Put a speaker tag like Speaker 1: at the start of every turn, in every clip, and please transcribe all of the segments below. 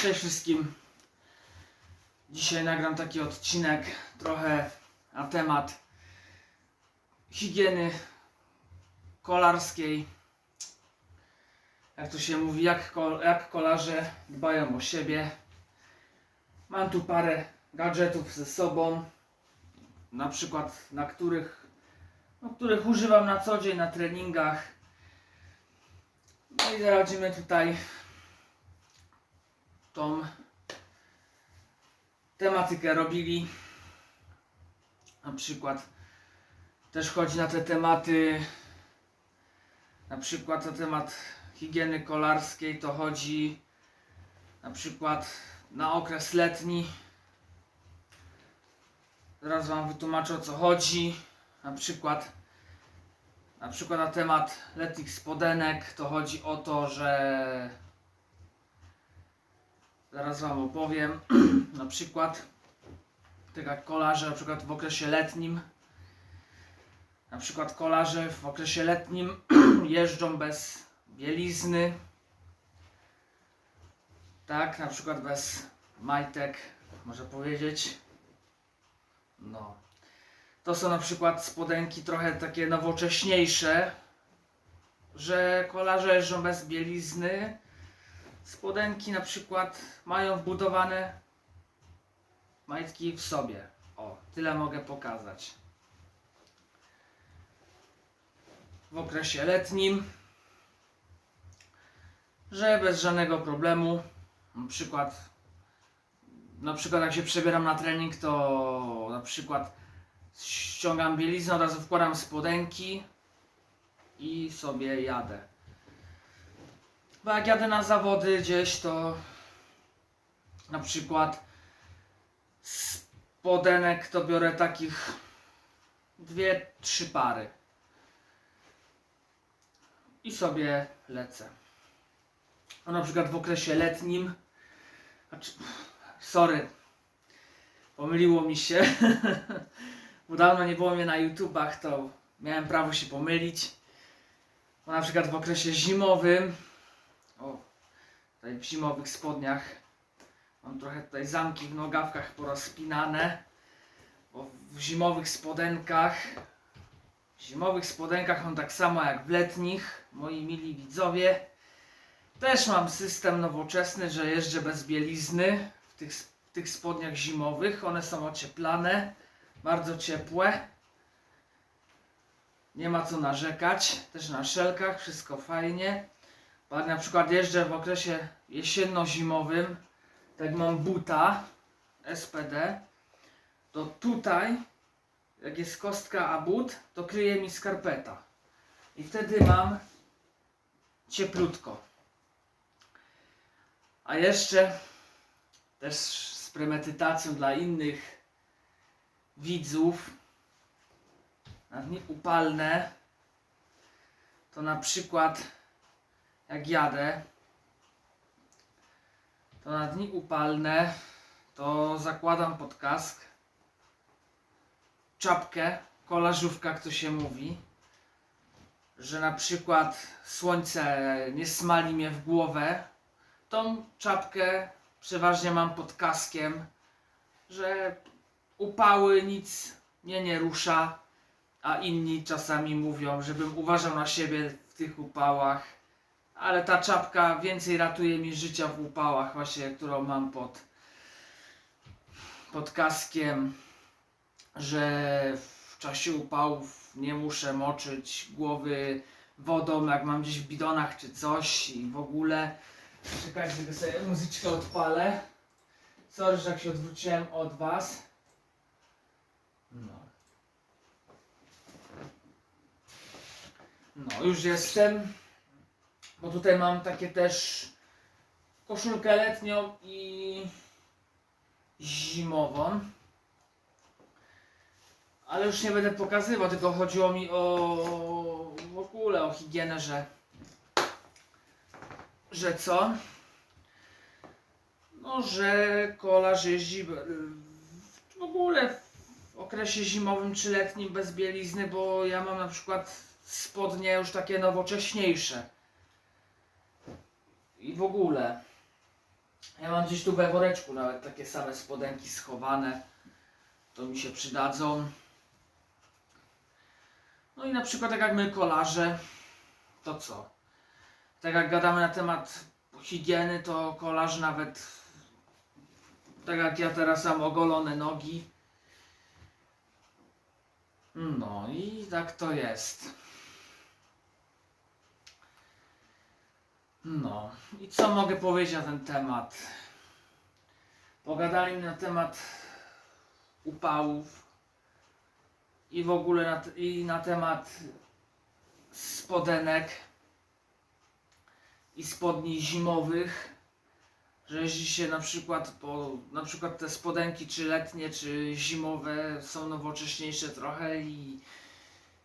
Speaker 1: Cześć wszystkim. Dzisiaj nagram taki odcinek trochę na temat higieny kolarskiej. Jak to się mówi, jak, kol, jak kolarze dbają o siebie. Mam tu parę gadżetów ze sobą, na przykład na których, no, których używam na co dzień na treningach. No i zaraz będziemy tutaj tą tematykę robili. Na przykład też chodzi na te tematy, na przykład na temat higieny kolarskiej, to chodzi na przykład na okres letni. Zaraz Wam wytłumaczę o co chodzi. Na przykład na przykład na temat letnich spodenek to chodzi o to, że zaraz Wam opowiem. Na przykład tak jak kolarze na przykład w okresie letnim. Na przykład kolarze w okresie letnim jeżdżą bez bielizny. Tak, na przykład bez majtek można powiedzieć. No. To są na przykład spodenki trochę takie nowocześniejsze, że kolarze jeżdżą bez bielizny. Spodenki na przykład mają wbudowane majtki w sobie. O, tyle mogę pokazać. W okresie letnim, że bez żadnego problemu, na przykład na przykład jak się przebieram na trening, to na przykład ściągam bieliznę, od razu wkładam spodenki i sobie jadę. Bo jak jadę na zawody gdzieś, to na przykład spodenek to biorę takich dwie, trzy pary. I sobie lecę. A na przykład w okresie letnim, znaczy, sorry, pomyliło mi się. bo dawno nie było mnie na YouTubach, to miałem prawo się pomylić. Bo na przykład w okresie zimowym, o, tutaj w zimowych spodniach, mam trochę tutaj zamki w nogawkach porozpinane, bo w zimowych spodenkach, w zimowych spodenkach mam tak samo jak w letnich, moi mili widzowie. Też mam system nowoczesny, że jeżdżę bez bielizny w tych, w tych spodniach zimowych. One są ocieplane bardzo ciepłe. Nie ma co narzekać. Też na szelkach wszystko fajnie. Na przykład jeżdżę w okresie jesienno-zimowym, tak mam buta SPD, to tutaj, jak jest kostka a but, to kryje mi skarpeta. I wtedy mam cieplutko. A jeszcze też z premedytacją dla innych widzów na dni upalne, to na przykład jak jadę, to na dni upalne to zakładam pod kask czapkę, kolażówka, jak to się mówi, że na przykład słońce nie smali mnie w głowę, tą czapkę przeważnie mam pod kaskiem, że upały nic mnie nie rusza, a inni czasami mówią, żebym uważał na siebie w tych upałach, ale ta czapka więcej ratuje mi życia w upałach, właśnie którą mam pod, pod kaskiem, że w czasie upałów nie muszę moczyć głowy wodą, jak mam gdzieś w bidonach czy coś i w ogóle. Czekajcie, tylko sobie muzyczkę odpalę. Sorry, że jak się odwróciłem od was. No. No, już jestem. Bo tutaj mam takie też koszulkę letnią i zimową. Ale już nie będę pokazywał, tylko chodziło mi o w ogóle o higienę, że że co? No, że kolarz jeździ w ogóle w okresie zimowym czy letnim bez bielizny, bo ja mam na przykład spodnie już takie nowocześniejsze. I w ogóle. Ja mam gdzieś tu we woreczku nawet takie same spodenki schowane. To mi się przydadzą. No i na przykład tak jak my kolarze, to co? Tak jak gadamy na temat higieny, to kolarz nawet tak jak ja teraz mam ogolone nogi. No i tak to jest. No i co mogę powiedzieć na ten temat? Pogadali na temat upałów i w ogóle na, i na temat spodenek i spodni zimowych, że jeździ się na przykład po, na przykład te spodenki czy letnie, czy zimowe są nowocześniejsze trochę i,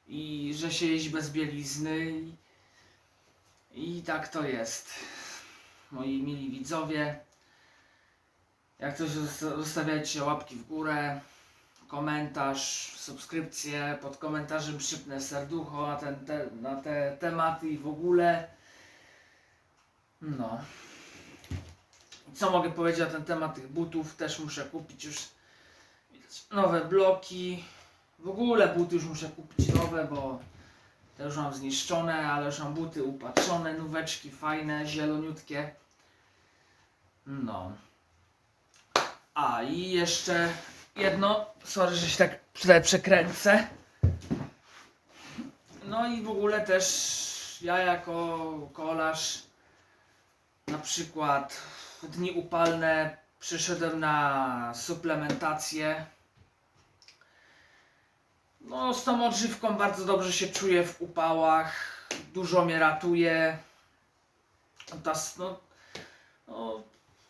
Speaker 1: i że się jeździ bez bielizny i, tak to jest. Moi mili widzowie, jak coś zosta- zostawiajcie łapki w górę, komentarz, subskrypcję, pod komentarzem przypnę serducho na, ten, te, na te tematy i w ogóle. No. Co mogę powiedzieć na ten temat tych butów? Też muszę kupić już nowe bloki. W ogóle buty już muszę kupić nowe, bo te już mam zniszczone, ale już mam buty upatrzone, nóweczki fajne, zieloniutkie. No. A i jeszcze jedno, sorry, że się tak tutaj przekręcę. No i w ogóle też ja jako kolarz na przykład w dni upalne przyszedłem na suplementację. No, z tą odżywką bardzo dobrze się czuję w upałach. Dużo mnie ratuje. Ta, s- no, no,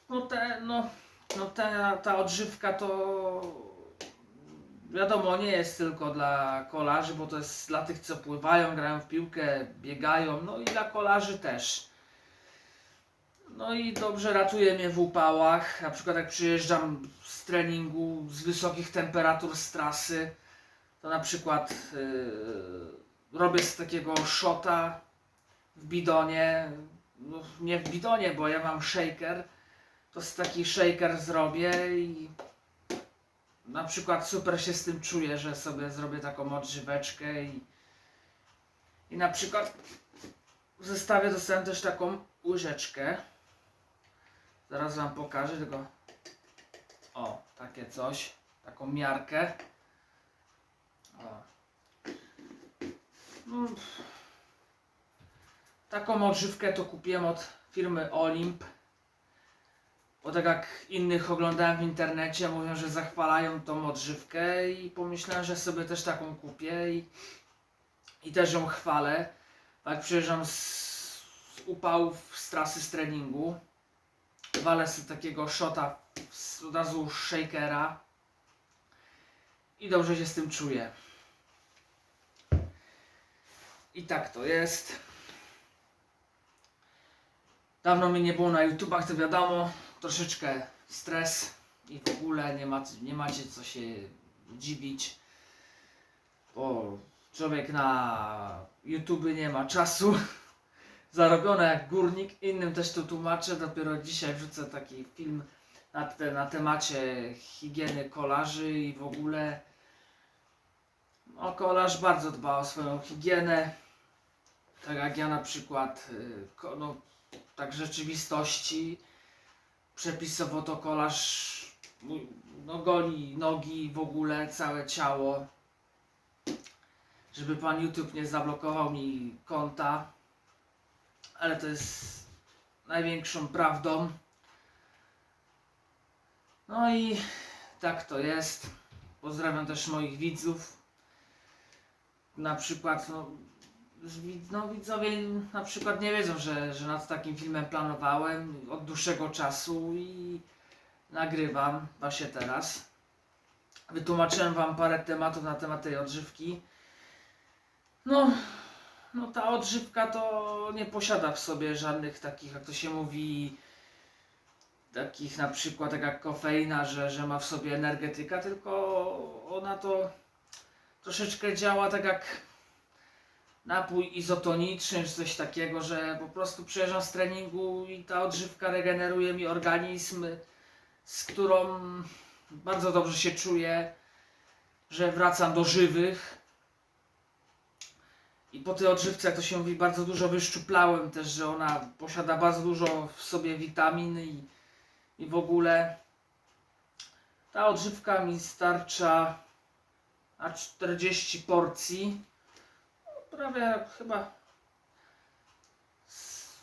Speaker 1: no, te, no, no ta, ta odżywka to wiadomo nie jest tylko dla kolarzy, bo to jest dla tych co pływają, grają w piłkę, biegają, no i dla kolarzy też. No i dobrze ratuje mnie w upałach. Na przykład jak przyjeżdżam z treningu z wysokich temperatur z trasy, to na przykład yy, robię z takiego shota w bidonie. No, nie w bidonie, bo ja mam shaker. To z taki shaker zrobię i na przykład super się z tym czuję, że sobie zrobię taką odżyweczkę i, i na przykład w zestawie dostałem też taką łyżeczkę. Zaraz wam pokażę, tylko o, takie coś, taką miarkę. O. Mm. Taką odżywkę to kupiłem od firmy Olimp. Bo tak jak innych oglądałem w internecie, mówią, że zachwalają tą odżywkę i pomyślałem, że sobie też taką kupię i, i też ją chwalę. Jak przyjeżdżam z, z upałów z trasy z treningu, walę sobie takiego shota z, od razu shakera i dobrze się z tym czuję. I tak to jest. Dawno mnie nie było na YouTubach, to wiadomo, troszeczkę stres i w ogóle nie, ma, nie macie co się dziwić, bo człowiek na YouTube nie ma czasu. Zarobione jak górnik, innym też to tłumaczę, dopiero dzisiaj wrzucę taki film na, te, na temacie higieny kolarzy i w ogóle no, bardzo dba o swoją higienę. Tak jak ja na przykład, y, no, tak w rzeczywistości przepisowo to kolarz mój, no, goli nogi w ogóle, całe ciało. Żeby pan YouTube nie zablokował mi konta. Ale to jest największą prawdą. No i tak to jest. Pozdrawiam też moich widzów. Na przykład, no, no widzowie na przykład nie wiedzą, że, że nad takim filmem planowałem od dłuższego czasu i nagrywam właśnie teraz. Wytłumaczyłem wam parę tematów na temat tej odżywki. No, no ta odżywka to nie posiada w sobie żadnych takich, jak to się mówi, takich na przykład tak jak kofeina, że, że ma w sobie energetyka, tylko ona to troszeczkę działa tak jak napój izotoniczny czy coś takiego, że po prostu przyjeżdżam z treningu i ta odżywka regeneruje mi organizm, z którą bardzo dobrze się czuję, że wracam do żywych. I po tej odżywce, jak to się mówi, bardzo dużo wyszczuplałem też, że ona posiada bardzo dużo w sobie witamin i, i w ogóle. Ta odżywka mi starcza na 40 porcji. No, prawie chyba.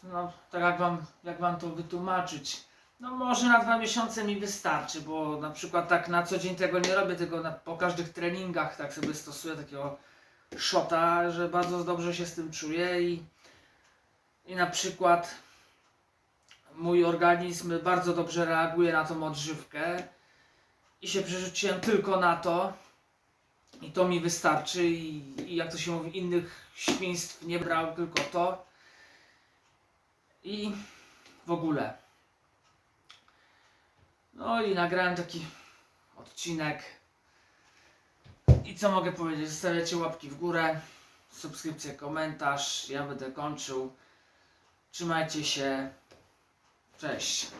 Speaker 1: No, tak jak wam, jak wam to wytłumaczyć. No może na dwa miesiące mi wystarczy, bo na przykład tak na co dzień tego nie robię, tylko na, po każdych treningach tak sobie stosuję takiego szota, że bardzo dobrze się z tym czuję i, i na przykład mój organizm bardzo dobrze reaguje na tą odżywkę i się przerzuciłem tylko na to i to mi wystarczy i, i jak to się mówi, innych świństw nie brał, tylko to i w ogóle. No i nagrałem taki odcinek. I co mogę powiedzieć? Zostawiacie łapki w górę, subskrypcję, komentarz. Ja będę kończył. Trzymajcie się. Cześć.